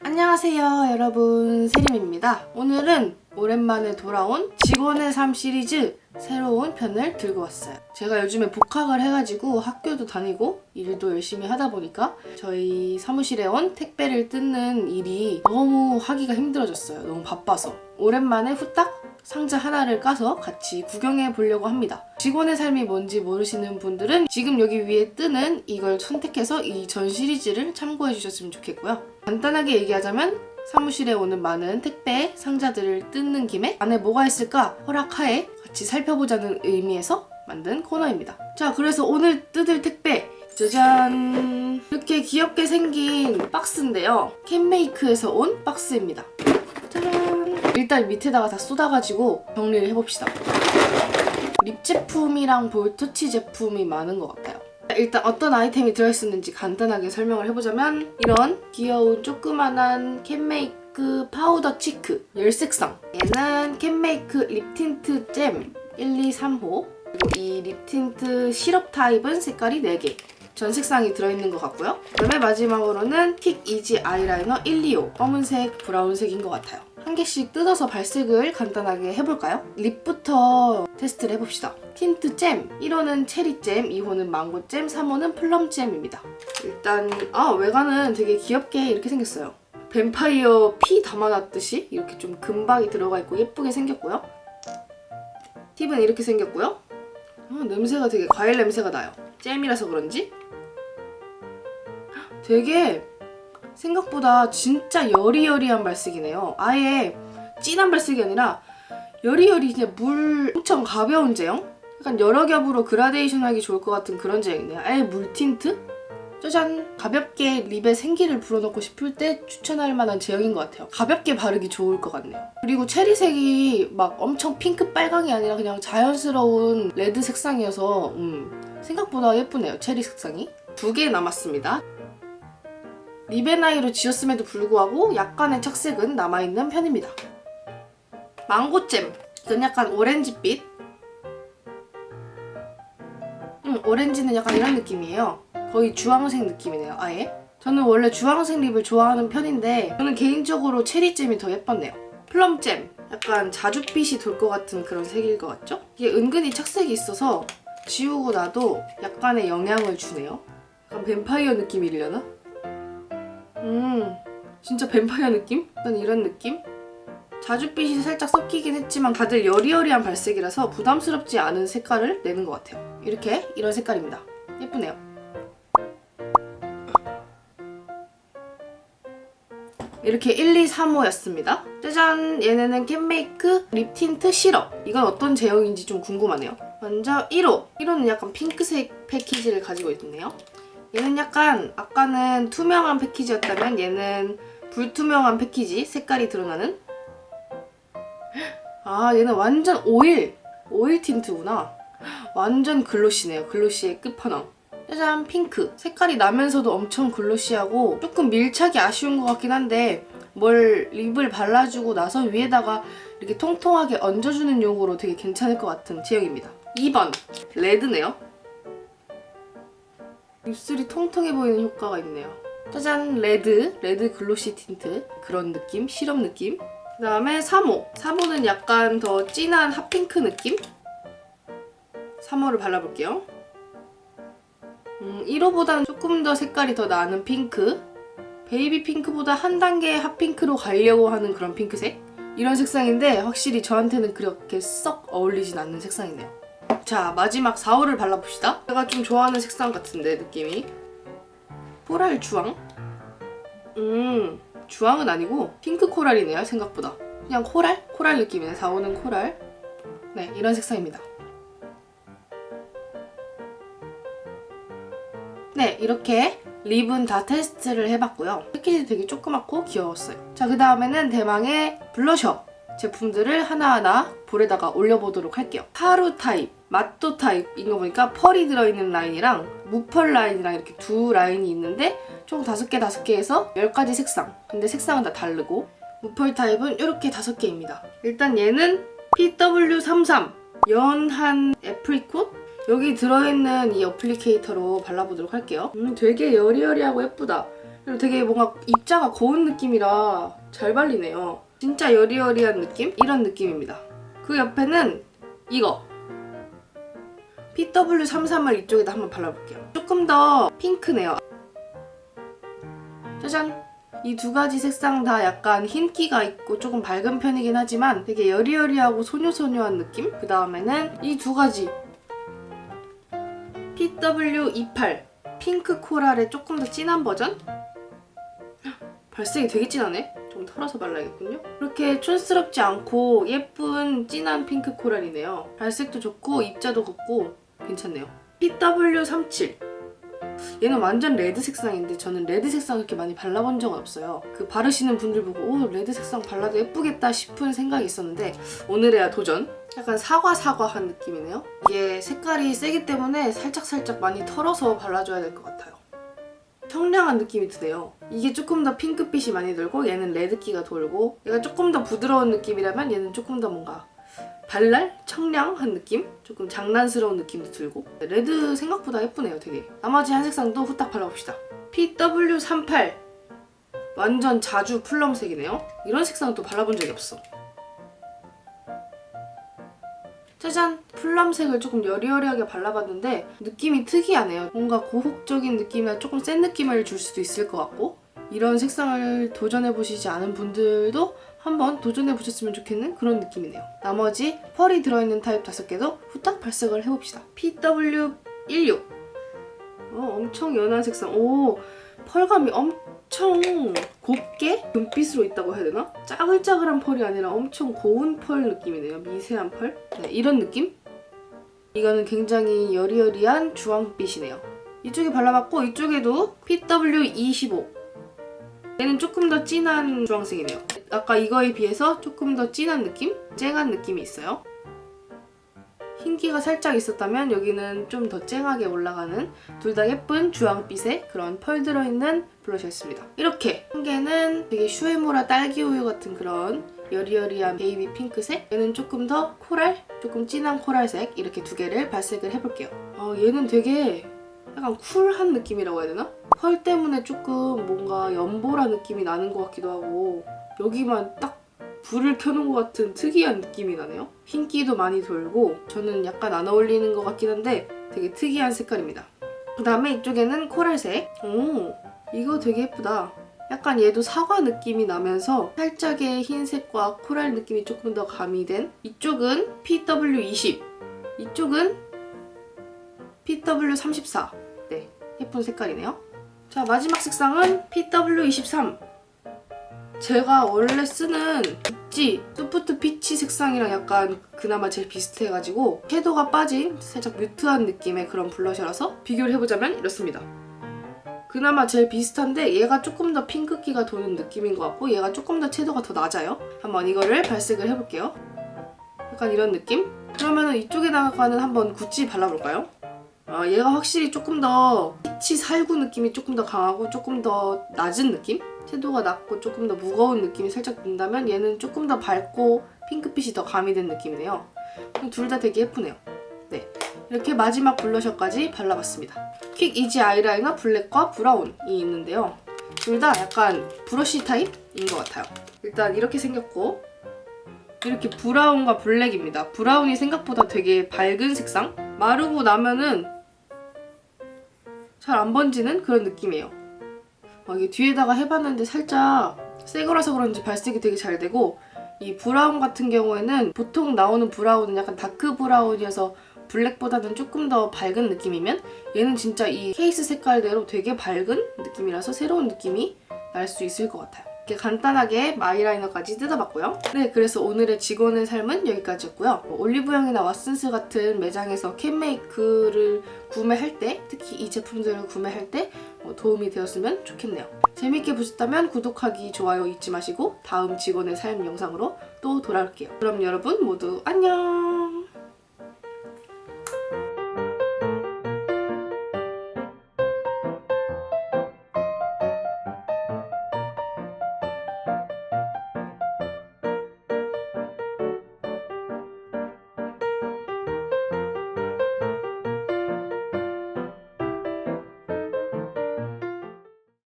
안녕하세요 여러분. 세림입니다. 오늘은 오랜만에 돌아온 직원의 삶 시리즈 새로운 편을 들고 왔어요. 제가 요즘에 복학을 해가지고 학교도 다니고 일도 열심히 하다 보니까 저희 사무실에 온 택배를 뜯는 일이 너무 하기가 힘들어졌어요. 너무 바빠서. 오랜만에 후딱 상자 하나를 까서 같이 구경해 보려고 합니다. 직원의 삶이 뭔지 모르시는 분들은 지금 여기 위에 뜨는 이걸 선택해서 이 전 시리즈를 참고해 주셨으면 좋겠고요. 간단하게 얘기하자면 사무실에 오는 많은 택배 상자들을 뜯는 김에 안에 뭐가 있을까 허락하에 같이 살펴보자는 의미에서 만든 코너입니다. 자, 그래서 오늘 뜯을 택배 짜잔! 이렇게 귀엽게 생긴 박스인데요. 캔메이크에서 온 박스입니다. 일단 밑에다가 다 쏟아가지고 정리를 해봅시다. 립 제품이랑 볼터치 제품이 많은 것 같아요. 일단 어떤 아이템이 들어있었는지 간단하게 설명을 해보자면 이런 귀여운 조그만한 캔메이크 파우더 치크 열색상 얘는 캔메이크 립 틴트 잼 1, 2, 3호 그리고 이 립 틴트 시럽 타입은 색깔이 4개 전 색상이 들어있는 것 같고요. 그다음에 마지막으로는 틱 이지 아이라이너 1, 2호 검은색, 브라운색인 것 같아요. 한 개씩 뜯어서 발색을 간단하게 해볼까요? 립부터 테스트를 해봅시다. 틴트 잼 1호는 체리잼, 2호는 망고잼, 3호는 플럼잼입니다. 일단 아 외관은 되게 귀엽게 이렇게 생겼어요. 뱀파이어 피 담아놨듯이 이렇게 좀 금박이 들어가 있고 예쁘게 생겼고요. 팁은 이렇게 생겼고요. 아, 냄새가 되게 과일 냄새가 나요. 잼이라서 그런지 되게 생각보다 진짜 여리여리한 발색이네요. 아예 진한 발색이 아니라 여리여리 그냥 물 엄청 가벼운 제형? 약간 여러 겹으로 그라데이션 하기 좋을 것 같은 그런 제형이네요. 아예 물 틴트? 짜잔! 가볍게 립에 생기를 불어넣고 싶을 때 추천할 만한 제형인 것 같아요. 가볍게 바르기 좋을 것 같네요. 그리고 체리색이 막 엄청 핑크 빨강이 아니라 그냥 자연스러운 레드 색상이어서 음, 생각보다 예쁘네요. 체리 색상이. 두 개 남았습니다. 립앤아이로 지었음에도 불구하고 약간의 착색은 남아있는 편입니다. 망고잼. 이건 약간 오렌지빛. 음, 오렌지는 약간 이런 느낌이에요. 거의 주황색 느낌이네요, 아예. 저는 원래 주황색 립을 좋아하는 편인데 저는 개인적으로 체리잼이 더 예뻤네요. 플럼잼. 약간 자줏빛이 돌 것 같은 그런 색일 것 같죠? 이게 은근히 착색이 있어서 지우고 나도 약간의 영향을 주네요. 약간 뱀파이어 느낌이려나? 음, 진짜 뱀파이어 느낌? 약간 이런 느낌? 자줏빛이 살짝 섞이긴 했지만 다들 여리여리한 발색이라서 부담스럽지 않은 색깔을 내는 것 같아요. 이렇게 이런 색깔입니다. 예쁘네요. 이렇게 1, 2, 3호였습니다. 짜잔! 얘네는 캔메이크 립 틴트 시럽. 이건 어떤 제형인지 좀 궁금하네요. 먼저 1호. 1호는 약간 핑크색 패키지를 가지고 있네요. 얘는 약간 아까는 투명한 패키지였다면 얘는 불투명한 패키지 색깔이 드러나는? 아 얘는 완전 오일. 오일 틴트구나. 완전 글로시네요. 글로시의 끝판왕. 짜잔 핑크. 색깔이 나면서도 엄청 글로시하고 조금 밀착이 아쉬운 것 같긴 한데 뭘 립을 발라주고 나서 위에다가 이렇게 통통하게 얹어주는 용으로 되게 괜찮을 것 같은 제형입니다 2번 레드네요 입술이 통통해 보이는 효과가 있네요. 짜잔 레드, 레드 글로시 틴트 그런 느낌, 시럽 느낌. 그 다음에 3호. 3호는 약간 더 진한 핫핑크 느낌? 3호를 발라볼게요. 음, 1호보다는 조금 더 색깔이 더 나는 핑크. 베이비 핑크보다 한 단계 핫핑크로 가려고 하는 그런 핑크색. 이런 색상인데 확실히 저한테는 그렇게 썩 어울리진 않는 색상이네요. 자 마지막 4호를 발라봅시다. 제가 좀 좋아하는 색상 같은데 느낌이. 코랄 주황? 음 주황은 아니고 핑크 코랄이네요 생각보다. 그냥 코랄? 코랄 느낌이네. 4호는 코랄. 네 이런 색상입니다. 네 이렇게 립은 다 테스트를 해봤고요. 패키지 되게 조그맣고 귀여웠어요. 자 그 다음에는 대망의 블러셔 제품들을 하나하나 볼에다가 올려보도록 할게요. 하루 타입, 마또 타입인 거 보니까 펄이 들어있는 라인이랑 무펄 라인이랑 이렇게 두 라인이 있는데 총 다섯 개 다섯 개에서 열 가지 색상. 근데 색상은 다 다르고 무펄 타입은 이렇게 다섯 개입니다. 일단 얘는 PW33 연한 애프리콧 여기 들어있는 이 어플리케이터로 발라보도록 할게요. 음, 되게 여리여리하고 예쁘다. 그리고 되게 뭔가 입자가 고운 느낌이라 잘 발리네요. 진짜 여리여리한 느낌? 이런 느낌입니다. 그 옆에는 이거 PW33을 이쪽에다 한번 발라볼게요. 조금 더 핑크네요. 짜잔! 이 두 가지 색상 다 약간 흰기가 있고 조금 밝은 편이긴 하지만 되게 여리여리하고 소녀소녀한 느낌? 그 다음에는 이 두 가지 PW28 핑크 코랄의 조금 더 진한 버전? 발색이 되게 진하네? 좀 털어서 발라야겠군요. 그렇게 촌스럽지 않고 예쁜 진한 핑크 코랄이네요. 발색도 좋고 입자도 곱고 괜찮네요. PW37 얘는 완전 레드 색상인데 저는 레드 색상 그렇게 많이 발라본 적은 없어요. 그 바르시는 분들 보고 오 레드 색상 발라도 예쁘겠다 싶은 생각이 있었는데 오늘에야 도전. 약간 사과 사과한 느낌이네요. 이게 색깔이 세기 때문에 살짝 살짝 많이 털어서 발라줘야 될 것 같아요. 청량한 느낌이 드네요. 이게 조금 더 핑크빛이 많이 돌고 얘는 레드기가 돌고 얘가 조금 더 부드러운 느낌이라면 얘는 조금 더 뭔가 발랄? 청량한 느낌? 조금 장난스러운 느낌도 들고. 레드 생각보다 예쁘네요 되게. 나머지 한 색상도 후딱 발라봅시다. PW38 완전 자주 플럼색이네요. 이런 색상은 또 발라본 적이 없어. 짜잔! 플럼색을 조금 여리여리하게 발라봤는데 느낌이 특이하네요. 뭔가 고혹적인 느낌이나 조금 센 느낌을 줄 수도 있을 것 같고 이런 색상을 도전해보시지 않은 분들도 한번 도전해 보셨으면 좋겠는 그런 느낌이네요. 나머지 펄이 들어있는 타입 5개도 후딱 발색을 해봅시다. PW16 어, 엄청 연한 색상. 오, 펄감이 엄청 곱게 금빛으로 있다고 해야 되나? 짜글짜글한 펄이 아니라 엄청 고운 펄 느낌이네요. 미세한 펄. 네, 이런 느낌? 이거는 굉장히 여리여리한 주황빛이네요. 이쪽에 발라봤고 이쪽에도 PW25 얘는 조금 더 진한 주황색이네요. 아까 이거에 비해서 조금 더 진한 느낌? 쨍한 느낌이 있어요. 흰기가 살짝 있었다면 여기는 좀 더 쨍하게 올라가는 둘 다 예쁜 주황빛의 그런 펄 들어있는 블러셔였습니다. 이렇게 한 개는 되게 슈에모라 딸기 우유 같은 그런 여리여리한 베이비 핑크색 얘는 조금 더 코랄, 조금 진한 코랄색 이렇게 두 개를 발색을 해볼게요. 어, 얘는 되게 약간 쿨한 느낌이라고 해야 되나? 펄 때문에 조금 뭔가 연보라 느낌이 나는 것 같기도 하고 여기만 딱 불을 켜놓은 것 같은 특이한 느낌이 나네요. 흰기도 많이 돌고 저는 약간 안 어울리는 것 같긴 한데 되게 특이한 색깔입니다. 그 다음에 이쪽에는 코랄색. 오, 이거 되게 예쁘다. 약간 얘도 사과 느낌이 나면서 살짝의 흰색과 코랄 느낌이 조금 더 가미된 이쪽은 PW20 이쪽은 PW34 네, 예쁜 색깔이네요. 자, 마지막 색상은 PW23 제가 원래 쓰는 있지 소프트 피치 색상이랑 약간 그나마 제일 비슷해가지고 섀도가 빠진 살짝 뮤트한 느낌의 그런 블러셔라서 비교를 해보자면 이렇습니다. 그나마 제일 비슷한데 얘가 조금 더 핑크기가 도는 느낌인 것 같고 얘가 조금 더 채도가 더 낮아요. 한번 이거를 발색을 해볼게요. 약간 이런 느낌? 그러면은 이쪽에다가는 한번 구찌 발라볼까요? 아, 얘가 확실히 조금 더 피치 살구 느낌이 조금 더 강하고 조금 더 낮은 느낌? 채도가 낮고 조금 더 무거운 느낌이 살짝 든다면 얘는 조금 더 밝고 핑크빛이 더 가미된 느낌이네요. 둘 다 되게 예쁘네요. 네, 이렇게 마지막 블러셔까지 발라봤습니다. 퀵 이지 아이라이너 블랙과 브라운이 있는데요. 둘 다 약간 브러쉬 타입인 것 같아요. 일단 이렇게 생겼고 이렇게 브라운과 블랙입니다. 브라운이 생각보다 되게 밝은 색상? 마르고 나면은 잘 안 번지는 그런 느낌이에요. 어, 이게 뒤에다가 해봤는데 살짝 새 거라서 그런지 발색이 되게 잘 되고 이 브라운 같은 경우에는 보통 나오는 브라운은 약간 다크 브라운이어서 블랙보다는 조금 더 밝은 느낌이면 얘는 진짜 이 케이스 색깔대로 되게 밝은 느낌이라서 새로운 느낌이 날 수 있을 것 같아요. 이렇게 간단하게 아이라이너까지 뜯어봤고요. 네, 그래서 오늘의 직원의 삶은 여기까지였고요. 뭐 올리브영이나 왓슨스 같은 매장에서 캔메이크를 구매할 때, 특히 이 제품들을 구매할 때 어, 도움이 되었으면 좋겠네요. 재밌게 보셨다면 구독하기, 좋아요 잊지 마시고 다음 직원의 삶 영상으로 또 돌아올게요. 그럼 여러분 모두 안녕!